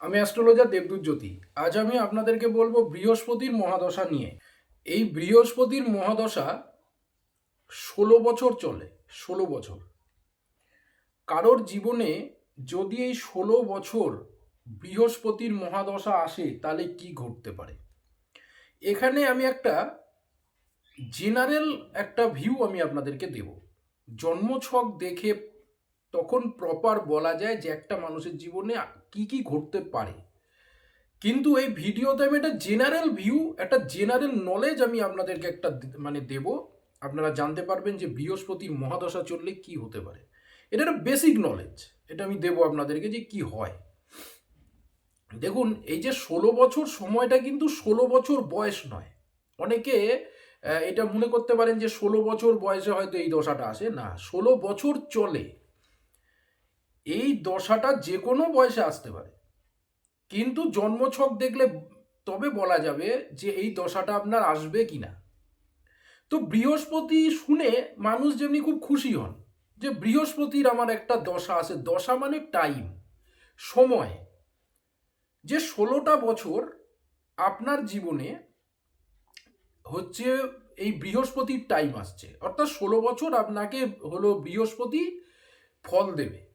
আমি অ্যাস্ট্রোলজার দেবদূত জ্যোতি আজ আমি আপনাদেরকে বলব বৃহস্পতির মহাদশা নিয়ে। এই বৃহস্পতির মহাদশা ষোলো বছর চলে, ষোলো বছর। কারোর জীবনে যদি এই ষোলো বছর বৃহস্পতির মহাদশা আসে, তাহলে কি ঘটতে পারে? এখানে আমি একটা জেনারেল একটা ভিউ আমি আপনাদেরকে দেব। জন্মছক দেখে তখন প্রপার বলা যায় যে একটা মানুষের জীবনে কি কি ঘটতে পারে। কিন্তু এই ভিডিওতে আমি একটা জেনারেল ভিউ একটা জেনারেল নলেজ আমি আপনাদেরকে একটা মানে দেব। আপনারা জানতে পারবেন যে বৃহস্পতির মহাদশা চললে কি হতে পারে। এটা একটা বেসিক নলেজ এটা আমি দেব আপনাদেরকে যে কি হয়। দেখুন, এই যে ষোলো বছর সময়টা কিন্তু ষোলো বছর বয়স নয়। অনেকে এটা মনে করতে পারেন যে ষোলো বছর বয়সে হয়তো এই দশাটা আসে। না, ষোলো বছর চলে। এই দশাটা যে কোনো বয়সে আসতে পারে। কিন্তু জন্মছক দেখলে তবে বলা যাবে যে এই দশাটা আপনার আসবে কি না। তো বৃহস্পতি শুনে মানুষ যেমনি খুব খুশি হন যে বৃহস্পতির আমার একটা দশা আছে। দশা মানে টাইম সময়। যে ষোলোটা বছর আপনার জীবনে হচ্ছে এই বৃহস্পতির টাইম আসছে। অর্থাৎ ষোলো বছর আপনাকে হলো বৃহস্পতি ফল দেবে।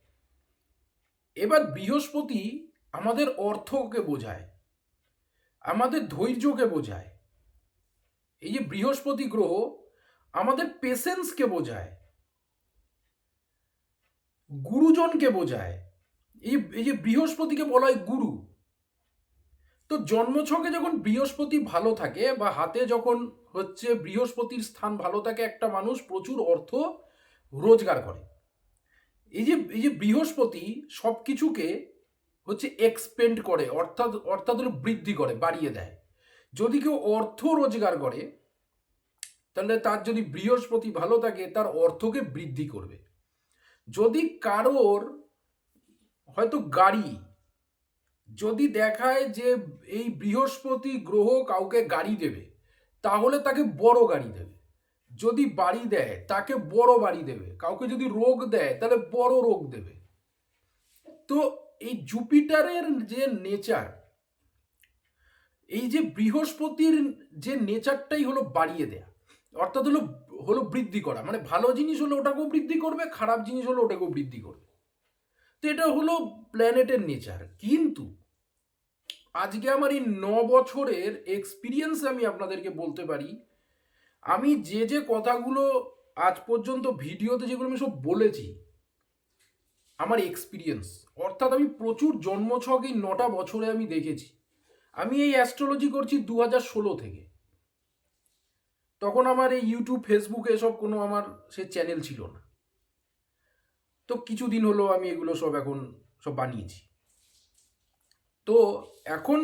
এবার বৃহস্পতি আমাদের অর্থকে বোঝায়, আমাদের ধৈর্যকে বোঝায়। এই যে বৃহস্পতি গ্রহ আমাদের পেশেন্সকে বোঝায়, গুরুজনকে বোঝায়। এই এই যে বৃহস্পতিকে বলা হয় গুরু। তো জন্মছকে যখন বৃহস্পতি ভালো থাকে বা হাতে যখন হচ্ছে বৃহস্পতির স্থান ভালো থাকে একটা মানুষ প্রচুর অর্থ রোজগার করে। এই যে এই যে বৃহস্পতি সব কিছুকে হচ্ছে এক্সপেন্ড করে, অর্থাৎ অর্থাৎ হলো বৃদ্ধি করে, বাড়িয়ে দেয়। যদি কেউ অর্থ রোজগার করে, তাহলে তার যদি বৃহস্পতি ভালো থাকে, তার অর্থকে বৃদ্ধি করবে। যদি কারোর হয়তো গাড়ি, যদি দেখায় যে এই বৃহস্পতি গ্রহ কাউকে গাড়ি দেবে, তাহলে তাকে বড় গাড়ি দেবে। যদি বাড়ি দেয়, তাকে বড় বাড়ি দেবে। কাউকে যদি রোগ দেয়, তাহলে বড় রোগ দেবে। তো এই জুপিটারের যে নেচার, এই যে বৃহস্পতির যে নেচারটাই হলো বাড়িয়ে দেয়া, অর্থাৎ হলো হলো বৃদ্ধি করা মানে ভালো জিনিস হলে ওটাকেও বৃদ্ধি করবে, খারাপ জিনিস হলে ওটাকেও বৃদ্ধি করবে। তো এটা হলো প্ল্যানেটের নেচার। কিন্তু আজকে আমার এই ন বছরের এক্সপিরিয়েন্স আমি আপনাদেরকে বলতে পারি আমি যে যে কথাগুলো আজ পর্যন্ত ভিডিওতে যেগুলো আমি সব বলেছি, আমার এক্সপিরিয়েন্স অর্থাৎ আমি প্রচুর জন্মছক এই নটা বছরে আমি দেখেছি। আমি এই অ্যাস্ট্রোলজি করছি দু হাজার ষোলো থেকে। তখন আমার এই ইউটিউব ফেসবুক এসব কোনো আমার সে চ্যানেল ছিল না। তো কিছুদিন হলো আমি এগুলো সব এখন সব বানিয়েছি। তো এখন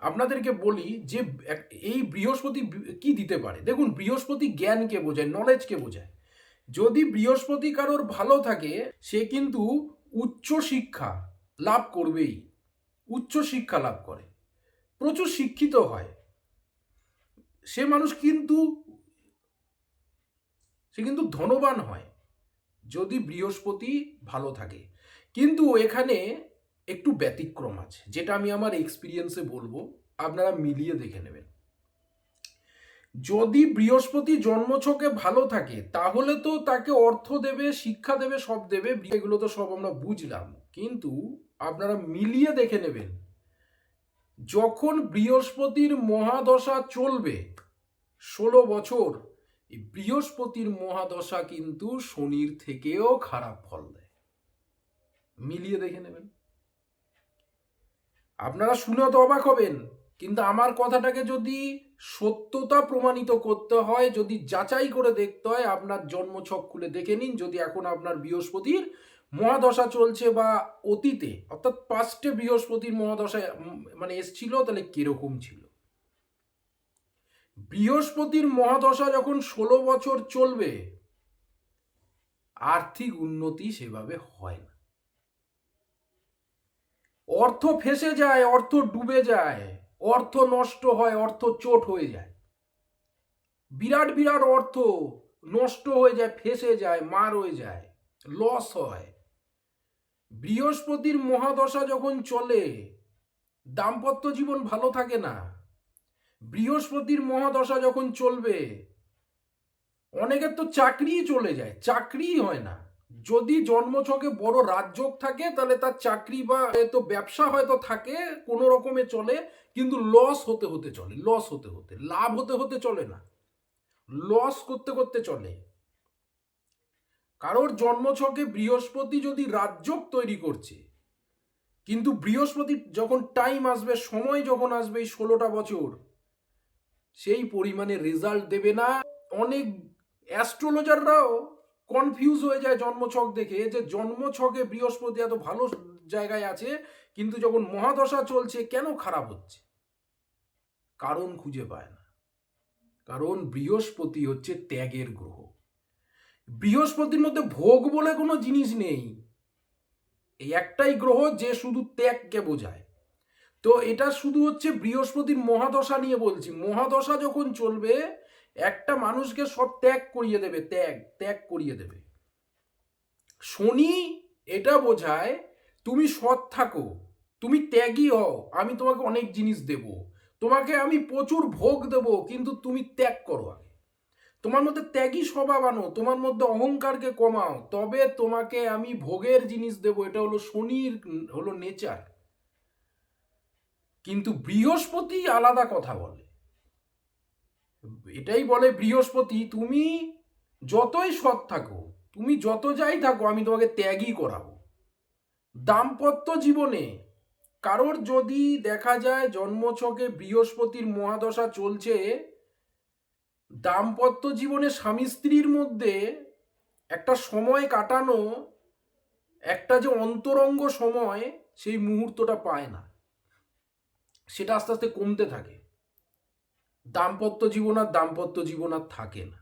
আপনাদেরকে বলি যে এই বৃহস্পতি কি দিতে পারে? দেখুন, বৃহস্পতি জ্ঞানকে বোঝায় নলেজকে বোঝায়। যদি বৃহস্পতি কারোর ভালো থাকে, সে কিন্তু উচ্চ শিক্ষা লাভ করবেই। উচ্চ শিক্ষা লাভ করে। প্রচুর শিক্ষিত হয়। সে মানুষ কিন্তু, সে কিন্তু ধনবান হয়, যদি বৃহস্পতি ভালো থাকে। কিন্তু এখানে একটু ব্যতিক্রম আছে, যেটা আমি আমার এক্সপিরিয়েন্সে বলব, আপনারা মিলিয়ে দেখে নেবেন। যদি বৃহস্পতি জন্মছকে ভালো থাকে, তাহলে তো তাকে অর্থ দেবে, শিক্ষা দেবে, সব দেবে এগুলো তো সব আমরা বুঝলাম। কিন্তু আপনারা মিলিয়ে দেখে নেবেন, যখন বৃহস্পতির মহাদশা চলবে, ষোলো বছর, এই বৃহস্পতির মহাদশা কিন্তু শনির থেকেও খারাপ ফল দেয়। মিলিয়ে দেখে নেবেন। আপনারা শুনে তো অবাক হবেন, কিন্তু আমার কথাটাকে যদি সত্যতা প্রমাণিত করতে হয়, যদি যাচাই করে দেখতে হয়, আপনার জন্মছক খুলে দেখে নিন, যদি এখন আপনার বৃহস্পতির মহাদশা চলছে বা অতীতে, অর্থাৎ পাস্টে বৃহস্পতির মহাদশা মানে এসছিল, তাহলে কীরকম ছিল? বৃহস্পতির মহাদশা যখন ষোলো বছর চলবে, আর্থিক উন্নতি সেভাবে হয় না। অর্থ ফেসে যায়, অর্থ ডুবে যায়, অর্থ নষ্ট হয়, অর্থ চোট হয়ে যায়। বিরাট বিরাট অর্থ নষ্ট হয়ে যায়, ফেসে যায়, মার হয়ে যায় লস হয়। বৃহস্পতির মহাদশা যখন চলে, দাম্পত্য জীবন ভালো থাকে না। বৃহস্পতির মহাদশা যখন চলবে, অনেকের তো চাকরিই চলে যায়, চাকরিই হয় না। যদি জন্মছকে বড় রাজযোগ থাকে, তাহলে তার চাকরি বা হয়তো ব্যবসা হয়তো থাকে, কোনো রকমে চলে, কিন্তু লস হতে হতে চলে লস হতে হতে, লাভ হতে হতে চলে না। লস করতে করতে চলে। কারোর জন্মছকে বৃহস্পতি যদি রাজযোগ তৈরি করছে, কিন্তু বৃহস্পতি যখন টাইম আসবে, সময় যখন আসবে এই ষোলোটা বছর, সেই পরিমাণে রেজাল্ট দেবে না। অনেক অ্যাস্ট্রোলজাররাও কনফিউজ হয়ে যায় জন্মছক দেখে যে জন্মছকে বৃহস্পতি এত ভালো জায়গায় আছে, কিন্তু যখন মহাদশা চলছে কেন খারাপ হচ্ছে? কারণ খুঁজে পায় না। কারণ বৃহস্পতি হচ্ছে ত্যাগের গ্রহ। বৃহস্পতির মধ্যে ভোগ বলে কোনো জিনিস নেই। এই একটাই গ্রহ যে শুধু ত্যাগকে বোঝায়। তো এটা শুধু হচ্ছে বৃহস্পতির মহাদশা নিয়ে বলছি। মহাদশা যখন চলবে, একটা মানুষকে সব ত্যাগ করিয়ে দেবে, ত্যাগ ত্যাগ করিয়ে দেবে। শনি এটা বোঝায়, তুমি সৎ থাকো, তুমি ত্যাগী হও, আমি তোমাকে অনেক জিনিস দেব। তোমাকে আমি প্রচুর ভোগ দেব, কিন্তু তুমি ত্যাগ করো আগে। তোমার মধ্যে ত্যাগী স্বভাব আনো, তোমার মধ্যে অহংকারকে কমাও, তবে তোমাকে আমি ভোগের জিনিস দেব, এটা হলো শনির, হলো নেচার কিন্তু বৃহস্পতি আলাদা কথা বলে। এটাই বলে বৃহস্পতি, তুমি যতই সৎ থাকো, তুমি যত যাই থাকো, আমি তোমাকে ত্যাগই করাবো। দাম্পত্য জীবনে কারোর যদি দেখা যায় জন্মছকে বৃহস্পতির মহাদশা চলছে, দাম্পত্য জীবনে স্বামী স্ত্রীর মধ্যে একটা সময় কাটানো, একটা যে অন্তরঙ্গ সময়, সেই মুহূর্তটা পায় না। সেটা আস্তে আস্তে কমতে থাকে। দাম্পত্য জীবন আর দাম্পত্য জীবন আর থাকে না।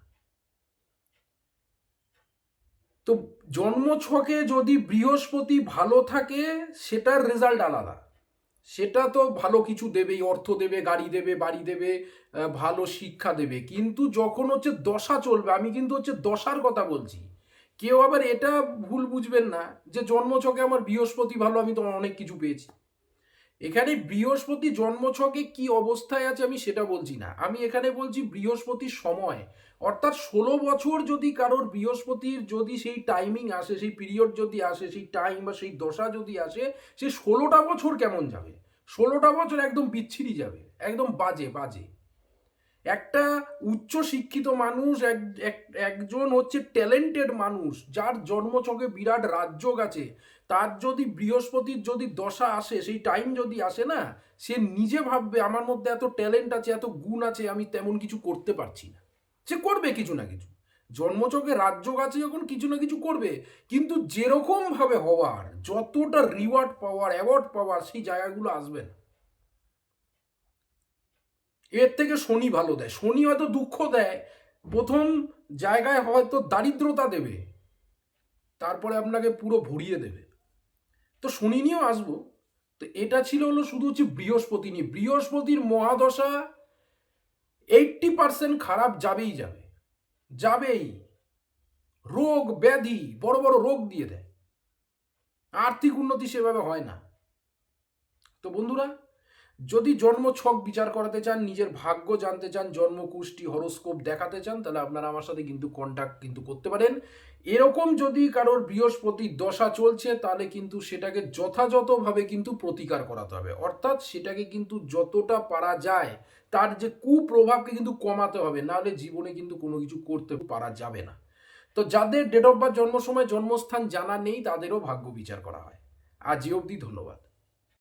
তো জন্মছকে যদি বৃহস্পতি ভালো থাকে, সেটার রেজাল্ট আলাদা। সেটা তো ভালো কিছু দেবেই, অর্থ দেবে, গাড়ি দেবে, বাড়ি দেবে ভালো শিক্ষা দেবে। কিন্তু যখন হচ্ছে দশা চলবে, আমি কিন্তু হচ্ছে দশার কথা বলছি। কেউ আবার এটা ভুল বুঝবেন না যে জন্মছকে আমার বৃহস্পতি ভালো, আমি তো অনেক কিছু পেয়েছি। এখানে বৃহস্পতি জন্মছকে কি অবস্থায় আছে আমি সেটা বলছি না। আমি এখানে বলছি বৃহস্পতির সময়। অর্থাৎ ষোলো বছর যদি কারোর বৃহস্পতির যদি সেই টাইমিং আসে, সেই পিরিয়ড যদি আসে, সেই টাইম বা সেই দশা যদি আসে, সে ষোলোটা বছর কেমন যাবে? ষোলোটা বছর একদম বিচ্ছিরি যাবে, একদম বাজে বাজে। একটা উচ্চ শিক্ষিত মানুষ, এক, এক- একজন হচ্ছে ট্যালেন্টেড মানুষ, যার জন্মছকে বিরাট রাজ্যক আছে। তার যদি বৃহস্পতির যদি দশা আসে, সেই টাইম যদি আসে না, সে নিজে ভাববে, আমার মধ্যে এত ট্যালেন্ট আছে, এত গুণ আছে, আমি তেমন কিছু করতে পারছি না। সে করবে কিছু না কিছু। জন্মচকে রাজ্য আছে যখন, কিছু না কিছু করবে। কিন্তু যেরকম ভাবে হওয়ার, যতটা রিওয়ার্ড পাওয়ার অ্যাওয়ার্ড পাওয়ার, সেই জায়গাগুলো আসবে না। এর থেকে শনি ভালো দেয়। শনি হয়তো দুঃখ দেয়। প্রথম জায়গায় হয়তো দারিদ্রতা দেবে। তারপরে আপনাকে পুরো ভরিয়ে দেবে। তো শনি নিয়েও আসব। তো এটা ছিল হলো শুধু হচ্ছে বৃহস্পতি নিয়ে। বৃহস্পতির মহাদশা এইটটি পার্সেন্ট খারাপ যাবেই যাবে। যাবেই। রোগ, ব্যাধি, বড় বড় রোগ দিয়ে দেয়। আর্থিক উন্নতি সেভাবে হয় না। তো বন্ধুরা যদি জন্ম ছক বিচার করাতে চান, নিজের ভাগ্য জানতে চান জন্ম কুষ্টি হরোস্কোপ দেখাতে চান, তাহলে আপনারা আমার সাথে কিন্তু কন্ট্যাক্ট কিন্তু করতে পারেন। এরকম যদি কারোর বৃহস্পতি দশা চলছে, তাহলে কিন্তু সেটাকে যথাযথভাবে কিন্তু প্রতিকার করাতে হবে। অর্থাৎ সেটাকে কিন্তু যতটা পারা যায়, তার যে কুপ্রভাবকে কিন্তু কমাতে হবে, নাহলে জীবনে কিন্তু কোনো কিছু করতে পারা যাবে না। তো যাদের ডেট অফ বার্থ জন্ম সময় জন্মস্থান জানা নেই, তাদেরও ভাগ্য বিচার করা হয়। আজ অবধি ধন্যবাদ।